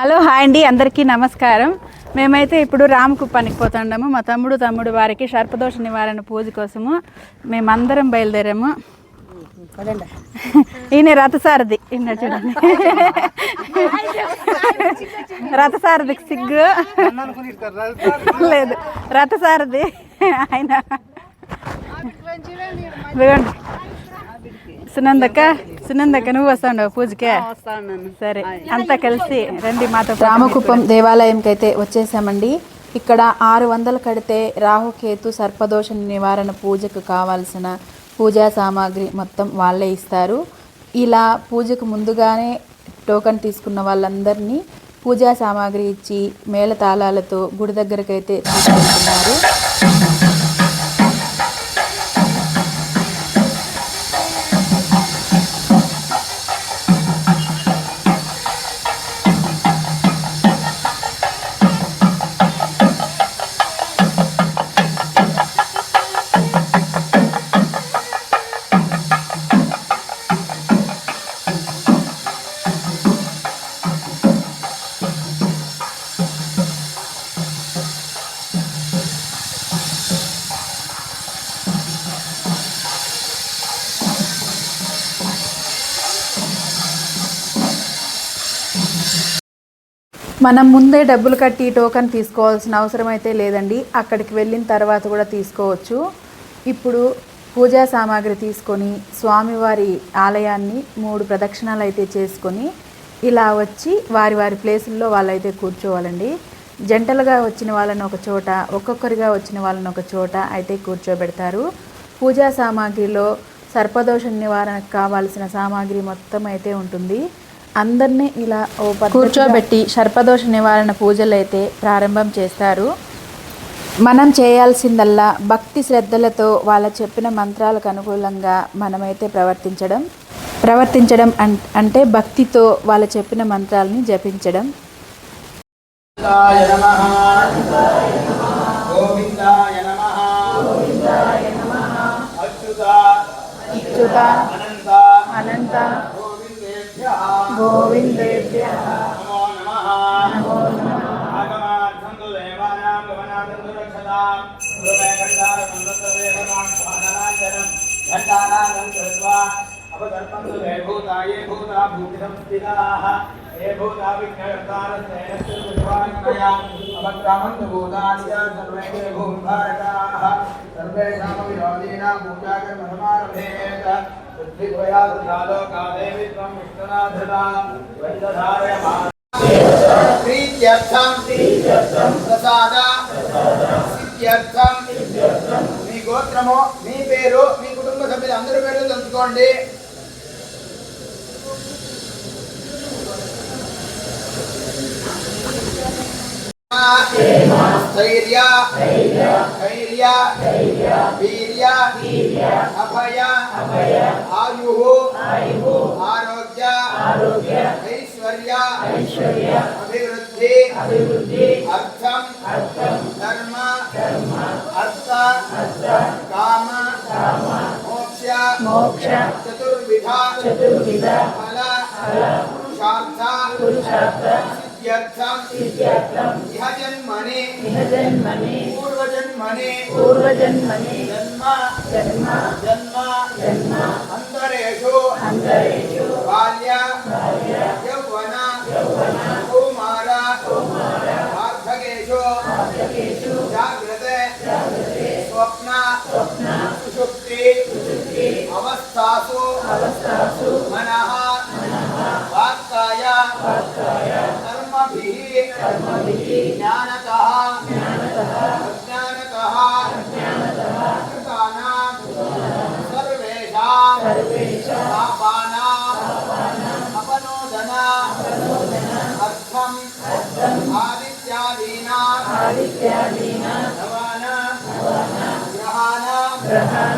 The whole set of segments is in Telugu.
హలో హాయ్ అండి. అందరికీ నమస్కారం. మేమైతే ఇప్పుడు రామకుప్పానికి పోతుండము. మా తమ్ముడు తమ్ముడు వారికి సర్పదోష నివారణ పూజ కోసము మేమందరం బయలుదేరాము. ఈయన రథసారథి. ఈయన చూడండి. రథసారథికి సిగ్గు. లేదు రథసారథి. ఆయన. ఇదిగోండి. సునందక్క సునందక్క నువ్వు వస్తావు పూజకే సరే అంతా కలిసి రండి మాతో రామకుప్పం దేవాలయంకి అయితే వచ్చేసామండి ఇక్కడ ఆరు వందలు కడితే రాహుకేతు సర్పదోష నివారణ పూజకు కావాల్సిన పూజా సామాగ్రి మొత్తం వాళ్ళే ఇస్తారు ఇలా పూజకు ముందుగానే టోకన్ తీసుకున్న వాళ్ళందరినీ పూజా సామాగ్రి ఇచ్చి మేళతాళాలతో గుడి దగ్గరకైతే తీసుకెళ్తున్నారు మనం ముందే డబ్బులు కట్టి టోకన్ తీసుకోవాల్సిన అవసరం అయితే లేదండి. అక్కడికి వెళ్ళిన తర్వాత కూడా తీసుకోవచ్చు. ఇప్పుడు పూజా సామాగ్రి తీసుకొని స్వామివారి ఆలయాన్ని మూడు ప్రదక్షిణాలు అయితే చేసుకొని ఇలా వచ్చి వారి వారి ప్లేసుల్లో వాళ్ళైతే కూర్చోవాలండి. జంటలుగా వచ్చిన వాళ్ళని ఒక చోట ఒక్కొక్కరిగా వచ్చిన వాళ్ళని ఒక చోట అయితే కూర్చోబెడతారు. పూజా సామాగ్రిలో సర్పదోష నివారణకు కావాల్సిన సామాగ్రి మొత్తం అయితే ఉంటుంది. అందరినీ ఇలా కూర్చోబెట్టి సర్పదోష నివారణ పూజలు అయితే ప్రారంభం చేస్తారు. మనం చేయాల్సిందల్లా భక్తి శ్రద్ధలతో వాళ్ళ చెప్పిన మంత్రాలకు అనుకూలంగా మనమైతే ప్రవర్తించడం. ప్రవర్తించడం అం- అంటే భక్తితో వాళ్ళ చెప్పిన మంత్రాలని జపించడం. అనంత. అనంత. గోవిందేభ్యః గోవిందేభ్య నమో నమః ఆగమార్థంతు దేవానాం గమనార్థంతు రక్షతాం గురుమే ఖండార సందత్తదేవనాం స్వాదనాంజనం ఘంటానాదం కృత్వా అవదర్పంతు దే భూతాయే భూతా భూతి సంస్థితాః ఏ భూతా సర్వే తే సర్వేషామపి పూజాకర్మ సమారభేత పృథ్వీత్వయా త్వం ప్రీత్యర్థం ప్రసాద సిద్ధ్యర్థం మీ గోత్రము మీ పేరు మీ కుటుంబ సభ్యులు అందరి పేర్లు తెలుసుకోండి ధైర్య ధైర్య వీర్య वीर्य अभया आयु आरोग्य ऐश्वर्या अभिवृद्धि अर्थम धर्म अर्थ काम मोक्ष चतुर्विधा फल पुरुषार्थ जन्मने पूर्वजन्मने पूर्वजन्मने जन्म जन्म जन्म जन्म अंतरेषु अवस्थासु अवस्थासु मनः मनः वाक्काय वाक्काय పాపానాం అపనోదన అర్థం ఆదిత్యాదీనాం ఆదిత్యాదీనా నవాన గ్రహాణం గ్రహాణం మధ్యే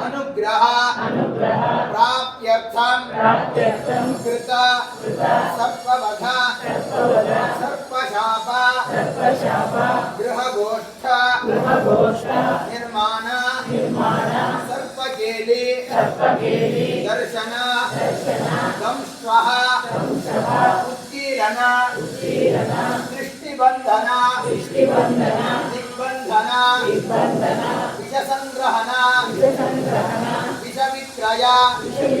प्राप्त्यर्थं प्राप्त्यर्थं कृता। सर्पवधा। सर्पशापा। सर्पशापा। गृहगोष्ठा। गृहगोष्ठा। निर्माणा। निर्माणा। सर्पकेली। सर्पकेली। दर्शना। दर्शना। दंष्ट्वः दंष्ट्वः उत्कीर्णा उत्कीर्णा दृष्टिबन्धना। दृष्टिबन्धना। दिग्बन्धना। दिग्बन्धना। विषसङ्ग्रहणा विषसङ्ग्रहणा विषविक्रया। विषवि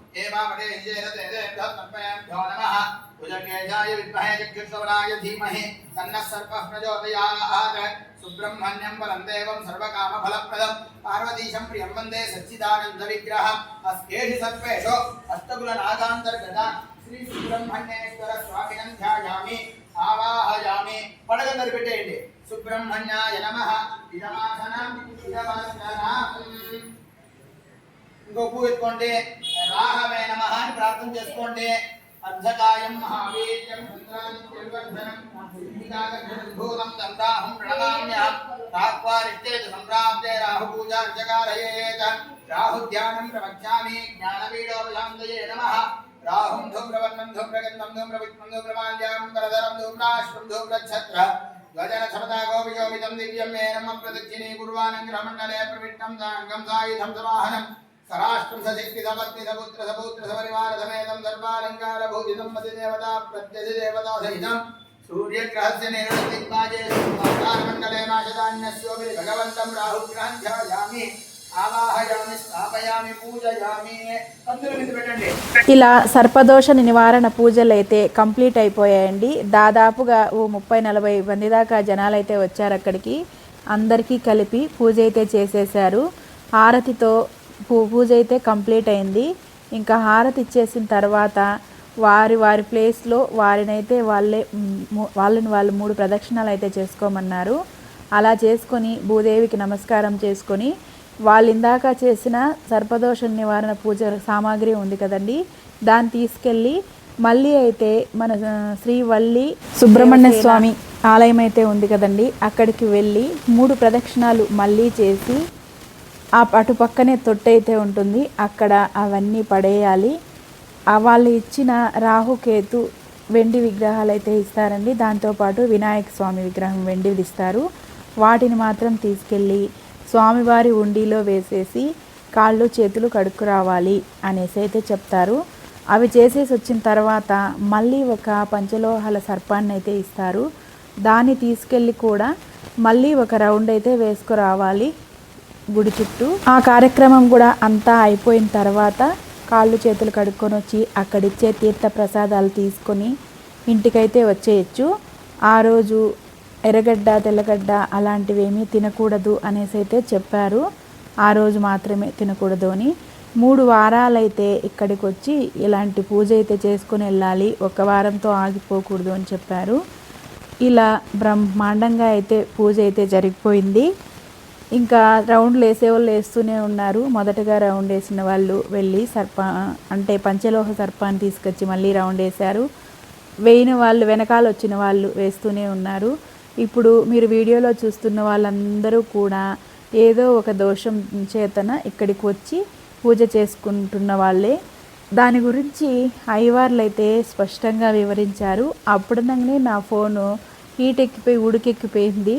ये मा वटे येन ते तेभ्यः सर्वेभ्यो नमः कुजकेशाय विद्महे चक्षुश्रवणाय धीमहि तन्नः सर्पः प्रचोदयात् सुब्रह्मण्यं परं देवं सर्वकामफलप्रदं पार्वतीशं प्रियं वन्दे सच्चिदानन्दविग्रहम् अस्केषु सर्पेषु अष्टकुलनागान्तर्गता श्रीसुब्रह्मण्येश्वर स्वामिनं ध्यायामि ఆవాహయామి పడగందరు పెట్టేయండి సుబ్రహ్మణ్యాయ నమ ఇదమాసనం ఇదమాసనం ఇంకో పువ్వు ఎత్తుకోండి. రాహవే నమ అని ప్రార్థన చేసుకోండి. అర్ధకాయం మహావీర్యం మంత్రాన్ని భూతం దంతాహం ప్రణమామ్యహం రాహ్వారిష్టేత సంప్రాప్తే రాహు రాహుధ్యానం ప్రవక్ష్యామి జ్ఞానపీఠోపశాంతయే నమ. రాహుం ధూమ్రవర్ణం ధూమ్రగంధం ధూమ్రవిత్మం ధూమ్రమాల్యాం కరధరం ధూమ్రాశ్వం ధూమ్రఛత్ర. ధ్వజన సమతా గోపియోమితం దివ్యం మే నమ ప్రదక్షిణీ గురువానం గ్రహమండలే ప్రవిష్టం సాంగం సాయుధం సమాహనం. సరాష్ట్రం సశక్తి సపత్ని సపుత్ర సపౌత్ర సపరివార సమేతం సర్వాలంకార భూజితం మతి దేవతా ప్రత్యధి దేవతా సహితం. సూర్యగ్రహస్య నిర్దిగ్మాజే మండలే నాశదాన్యస్యోపి భగవంతం రాహుగ్రహం ధ్యాయామి ఇలా సర్పదోష నివారణ పూజలు అయితే కంప్లీట్ అయిపోయాయండి. దాదాపుగా ఓ ముప్పై నలభై మంది దాకా జనాలు అయితే వచ్చారు అక్కడికి. అందరికీ కలిపి పూజ అయితే చేసేసారు హారతితో పూ పూజ అయితే కంప్లీట్ అయింది. ఇంకా హారతి ఇచ్చేసిన తర్వాత వారి వారి ప్లేస్లో వారినైతే వాళ్ళే వాళ్ళని వాళ్ళు మూడు ప్రదక్షిణాలు అయితే చేసుకోమన్నారు. అలా చేసుకొని భూదేవికి నమస్కారం చేసుకొని వాళ్ళు ఇందాక చేసిన సర్పదోష నివారణ పూజ సామాగ్రి ఉంది కదండి దాన్ని తీసుకెళ్ళి మళ్ళీ అయితే మన ఆ, శ్రీ వల్లి సుబ్రహ్మణ్య స్వామి ఆలయం అయితే ఉంది కదండి అక్కడికి వెళ్ళి మూడు ప్రదక్షిణాలు మళ్ళీ చేసి ఆ అటు పక్కనే ఉంటుంది. అక్కడ అవన్నీ పడేయాలి. వాళ్ళు ఇచ్చిన రాహుకేతు వెండి విగ్రహాలు అయితే ఇస్తారండి. దాంతోపాటు వినాయక స్వామి విగ్రహం వెండిది ఇస్తారు. వాటిని మాత్రం తీసుకెళ్ళి స్వామివారి ఉండిలో వేసేసి కాళ్ళు చేతులు కడుక్కు రావాలి అనేసి అయితే చెప్తారు. అవి చేసేసి వచ్చిన తర్వాత మళ్ళీ ఒక పంచలోహాల సర్పాన్ని అయితే ఇస్తారు. దాన్ని తీసుకెళ్ళి కూడా మళ్ళీ ఒక రౌండ్ అయితే వేసుకురావాలి గుడి చుట్టూ. ఆ కార్యక్రమం కూడా అంతా అయిపోయిన తర్వాత కాళ్ళు చేతులు కడుక్కొని వచ్చి అక్కడిచ్చే తీర్థ ప్రసాదాలు తీసుకొని ఇంటికైతే వచ్చేయచ్చు. ఆ రోజు ఎర్రగడ్డ తెల్లగడ్డ అలాంటివి ఏమీ తినకూడదు అనేసి అయితే చెప్పారు. ఆ రోజు మాత్రమే తినకూడదు అని. మూడు వారాలైతే ఇక్కడికి వచ్చి ఇలాంటి పూజ అయితే చేసుకొని వెళ్ళాలి. ఒక వారంతో ఆగిపోకూడదు అని చెప్పారు. ఇలా బ్రహ్మాండంగా అయితే పూజ అయితే జరిగిపోయింది. ఇంకా రౌండ్లు వేసేవాళ్ళు వేస్తూనే ఉన్నారు. మొదటగా రౌండ్ వేసిన వాళ్ళు వెళ్ళి సర్ప అంటే పంచలోహ సర్పాన్ని తీసుకొచ్చి మళ్ళీ రౌండ్ వేశారు. వేయిన వాళ్ళు వెనకాల వచ్చిన వాళ్ళు వేస్తూనే ఉన్నారు. ఇప్పుడు మీరు వీడియోలో చూస్తున్న వాళ్ళందరూ కూడా ఏదో ఒక దోషం చేతన ఇక్కడికి వచ్చి పూజ చేసుకుంటున్న వాళ్ళే. దాని గురించి అయ్యవార్లు అయితే స్పష్టంగా వివరించారు. అప్పుడునగానే నా ఫోను హీట్ ఎక్కిపోయి ఉడికెక్కిపోయింది.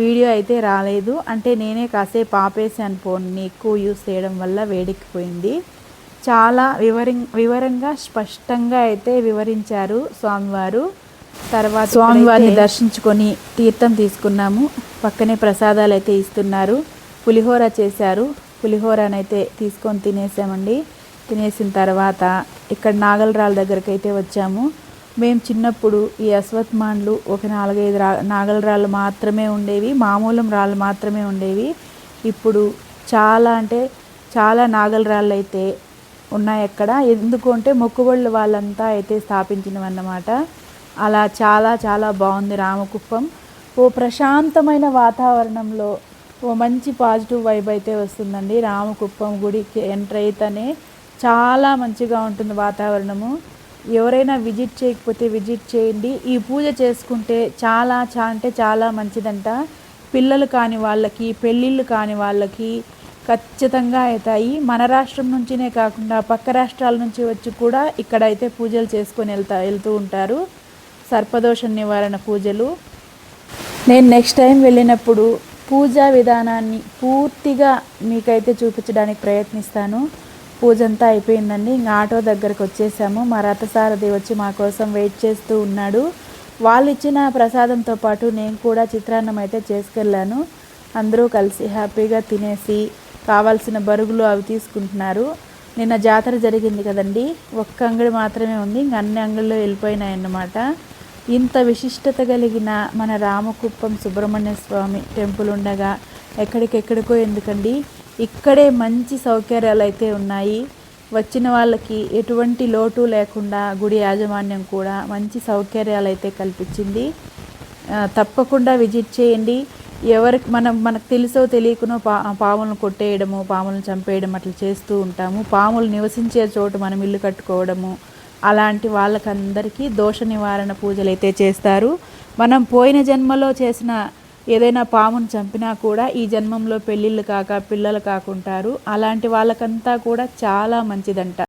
వీడియో అయితే రాలేదు. అంటే నేనే కాసేపు ఆపేసాను ఫోన్ని ఎక్కువ యూస్ చేయడం వల్ల వేడెక్కిపోయింది. చాలా వివరి వివరంగా స్పష్టంగా అయితే వివరించారు స్వామివారు. తర్వాత స్వామివారిని దర్శించుకొని తీర్థం తీసుకున్నాము. పక్కనే ప్రసాదాలు అయితే ఇస్తున్నారు. పులిహోర చేశారు. పులిహోరనైతే తీసుకొని తినేసామండి. తినేసిన తర్వాత ఇక్కడ నాగలరాల దగ్గరికి అయితే వచ్చాము. మేము చిన్నప్పుడు ఈ అశ్వత్ మాన్లు ఒక నాలుగైదు రా నాగల రాళ్ళు మాత్రమే ఉండేవి మామూలు రాళ్ళు మాత్రమే ఉండేవి. ఇప్పుడు చాలా అంటే చాలా నాగల రాళ్ళు అయితే ఉన్నాయి అక్కడ. ఎందుకు అంటే మొక్కుబళ్ళు వాళ్ళంతా అయితే స్థాపించినవన్నమాట. అలా చాలా చాలా బాగుంది రామకుప్పం. ఓ ప్రశాంతమైన వాతావరణంలో ఓ మంచి పాజిటివ్ వైబ్ అయితే వస్తుందండి రామకుప్పం గుడికి ఎంటర్ అయితేనే. చాలా మంచిగా ఉంటుంది వాతావరణము. ఎవరైనా విజిట్ చేయకపోతే విజిట్ చేయండి. ఈ పూజ చేసుకుంటే చాలా చా అంటే చాలా మంచిదంట. పిల్లలు కాని వాళ్ళకి పెళ్ళిళ్ళు కాని వాళ్ళకి ఖచ్చితంగా అవుతాయి. మన రాష్ట్రం నుంచినే కాకుండా పక్క రాష్ట్రాల నుంచి వచ్చి కూడా ఇక్కడ అయితే పూజలు చేసుకొని వెళ్తా వెళ్తూ ఉంటారు. సర్పదోష నివారణ పూజలు. నేను నెక్స్ట్ టైం వెళ్ళినప్పుడు పూజా విధానాన్ని పూర్తిగా మీకైతే చూపించడానికి ప్రయత్నిస్తాను. పూజ అంతా అయిపోయిందండి. ఇంకా ఆటో దగ్గరకు వచ్చేసాము. మా రథసారథి వచ్చి మా కోసం వెయిట్ చేస్తూ ఉన్నాడు. వాళ్ళు ఇచ్చిన ప్రసాదంతో పాటు నేను కూడా చిత్రాన్నం అయితే చేసుకెళ్ళాను. అందరూ కలిసి హ్యాపీగా తినేసి కావాల్సిన బరుగులు అవి తీసుకుంటున్నారు. నిన్న జాతర జరిగింది కదండి. ఒక్క అంగడి మాత్రమే ఉంది. ఇంక అన్ని అంగళ్ళు వెళ్ళిపోయినాయి అన్నమాట ఇంత విశిష్టత కలిగిన మన రామకుప్పం సుబ్రహ్మణ్య స్వామి టెంపుల్ ఉండగా ఎక్కడికెక్కడికో ఎందుకండి? ఇక్కడే మంచి సౌకర్యాలు అయితే ఉన్నాయి. వచ్చిన వాళ్ళకి ఎటువంటి లోటు లేకుండా గుడి యాజమాన్యం కూడా మంచి సౌకర్యాలు అయితే కల్పించింది తప్పకుండా విజిట్ చేయండి. ఎవరికి మనం మనకు తెలుసో తెలియకునో పా పాములను కొట్టేయడము పాములను చంపేయడం అట్లా చేస్తూ ఉంటాము. పాములు నివసించే చోటు మనం ఇల్లు కట్టుకోవడము అలాంటి వాళ్ళకందరికీ దోష నివారణ పూజలు అయితే చేస్తారు. మనం పోయిన జన్మలో చేసిన ఏదైనా పామును చంపినా కూడా ఈ జన్మంలో పెళ్ళిళ్ళు కాక పిల్లలు కాకుంటారు. అలాంటి వాళ్ళకంతా కూడా చాలా మంచిదంట.